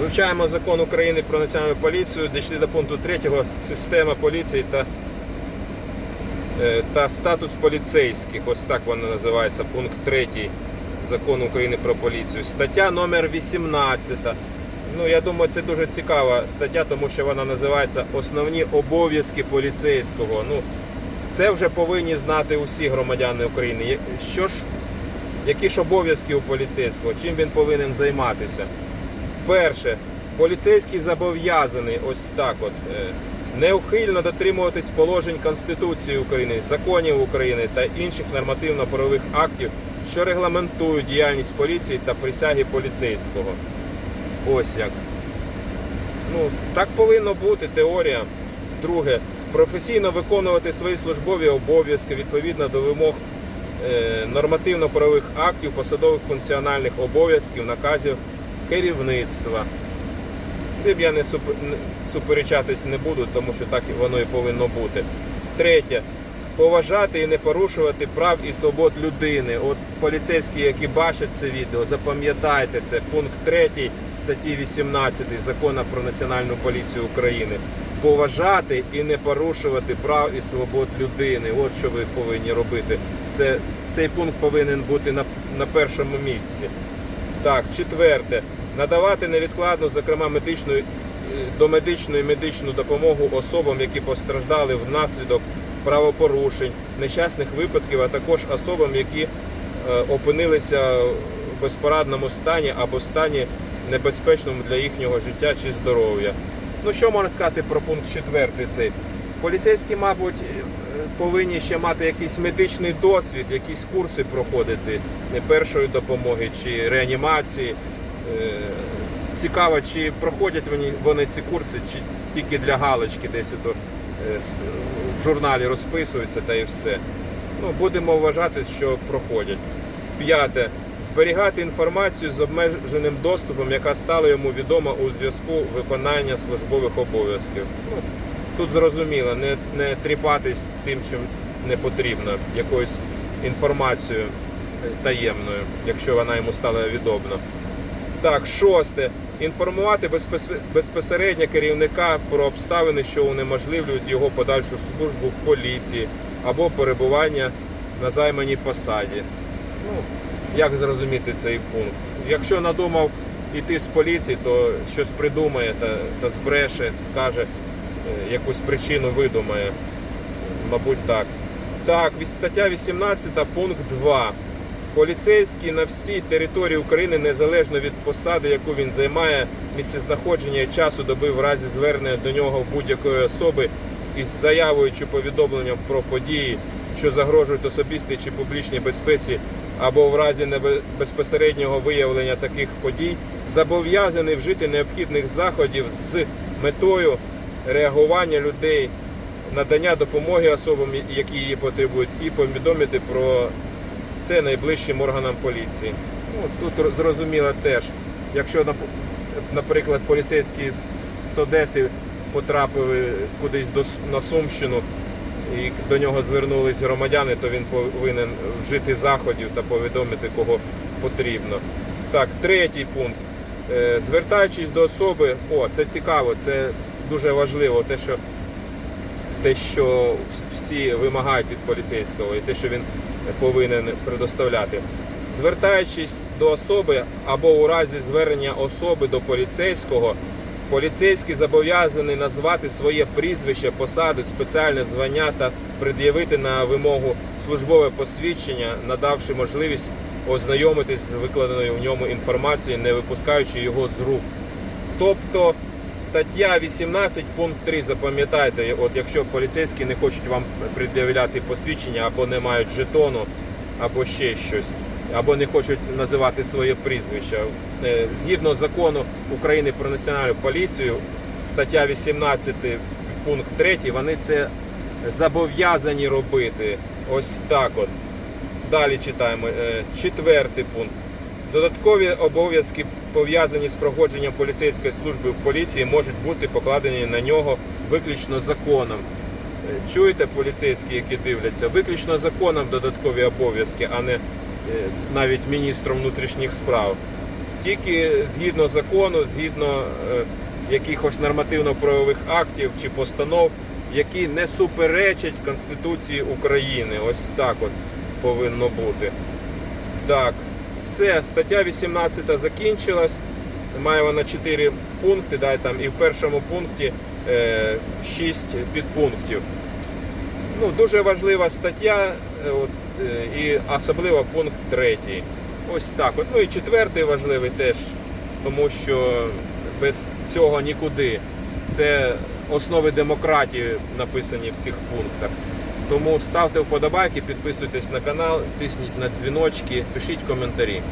Вивчаємо закон України про національну поліцію, дійшли до пункту 3 система поліції та, е, та статус поліцейських. Ось так воно називається, пункт 3 закону України про поліцію. Стаття номер 18. Ну, я думаю, це дуже цікава стаття, тому що вона називається Основні обов'язки поліцейського. Ну, це вже повинні знати усі громадяни України. Що ж, які ж обов'язки у поліцейського, чим він повинен займатися? Перше, поліцейський зобов'язаний ось так от е, неухильно дотримуватись положень Конституції України, законів України та інших нормативно-правових актів, що регламентують діяльність поліції та присяги поліцейського. Ось як. Ну, так повинно бути теорія. Друге, професійно виконувати свої службові обов'язки відповідно до вимог е, нормативно-правових актів, посадових функціональних обов'язків, наказів керівництва. Цим я не суперечатись не буду, тому що так воно і повинно бути. Третє. Поважати і не порушувати прав і свобод людини. От поліцейські, які бачать це відео, запам'ятайте це. Пункт 3 статті 18 Закону про Національну поліцію України. Поважати і не порушувати прав і свобод людини. От що ви повинні робити. Це, цей пункт повинен бути на, на першому місці. Так, четверте. Надавати невідкладну, зокрема, медичну е, домедичну і медичну допомогу особам, які постраждали внаслідок правопорушень, нещасних випадків, а також особам, які е, опинилися в безпорадному стані або стані небезпечному для їхнього життя чи здоров'я. Ну що можна сказати про пункт четвертий цей? Поліцейські, мабуть, е, повинні ще мати якийсь медичний досвід, якісь курси проходити першої допомоги чи реанімації. Е, Цікаво, чи проходять вони, ці курси, чи тільки для галочки десь ото, е, в журналі розписуються та і все. Ну, будемо вважати, що проходять. П'яте. Зберігати інформацію з обмеженим доступом, яка стала йому відома у зв'язку виконання службових обов'язків. Ну, тут зрозуміло, не, не тріпатись тим, чим не потрібно, якоюсь інформацією е, таємною, якщо вона йому стала відома. Так, шосте. Інформувати безпосередньо керівника про обставини, що унеможливлюють його подальшу службу в поліції або перебування на займаній посаді. Ну, як зрозуміти цей пункт? Якщо надумав іти з поліції, то щось придумає та, та збреше, скаже, е, якусь причину видумає. Мабуть, так. Так, стаття 18, пункт 2. Поліцейський на всій території України, незалежно від посади, яку він займає, місцезнаходження і часу доби в разі звернення до нього будь-якої особи із заявою чи повідомленням про події, що загрожують особистій чи публічній безпеці, або в разі безпосереднього виявлення таких подій, зобов'язаний вжити необхідних заходів з метою реагування людей, надання допомоги особам, які її потребують, і повідомити про це найближчим органам поліції. Ну, тут зрозуміло теж, якщо, наприклад, поліцейські з Одеси потрапили кудись на Сумщину і до нього звернулись громадяни, то він повинен вжити заходів та повідомити, кого потрібно. Так, третій пункт. Е, Звертаючись до особи, о, це цікаво, це дуже важливо, те, що те, що всі вимагають від поліцейського, і те, що він повинен предоставляти. Звертаючись до особи або у разі звернення особи до поліцейського, поліцейський зобов'язаний назвати своє прізвище, посаду, спеціальне звання та пред'явити на вимогу службове посвідчення, надавши можливість ознайомитись з викладеною в ньому інформацією, не випускаючи його з рук. Тобто стаття 18 пункт 3, запам'ятайте, от якщо поліцейські не хочуть вам пред'являти посвідчення або не мають жетону, або ще щось, або не хочуть називати своє прізвище. Е, Згідно закону України про національну поліцію, стаття 18 пункт 3, вони це зобов'язані робити. Ось так от. Далі читаємо. Е, Четвертий пункт. Додаткові обов'язки, пов'язані з проходженням поліцейської служби в поліції, можуть бути покладені на нього виключно законом. Е, Чуєте, поліцейські, які дивляться, виключно законом додаткові обов'язки, а не е, навіть міністром внутрішніх справ. тільки згідно закону, згідно е, якихось нормативно-правових актів чи постанов, які не суперечать Конституції України. Ось так от повинно бути. Так, все, стаття 18 закінчилась. Має вона 4 пункти, да, там, і в першому пункті е, 6 підпунктів. Ну, дуже важлива стаття, е, от, е, і особливо пункт третій. Ось так. От. Ну і четвертий важливий теж, тому що без цього нікуди. Це основи демократії написані в цих пунктах. Тому ставте вподобайки, підписуйтесь на канал, тисніть на дзвіночки, пишіть коментарі.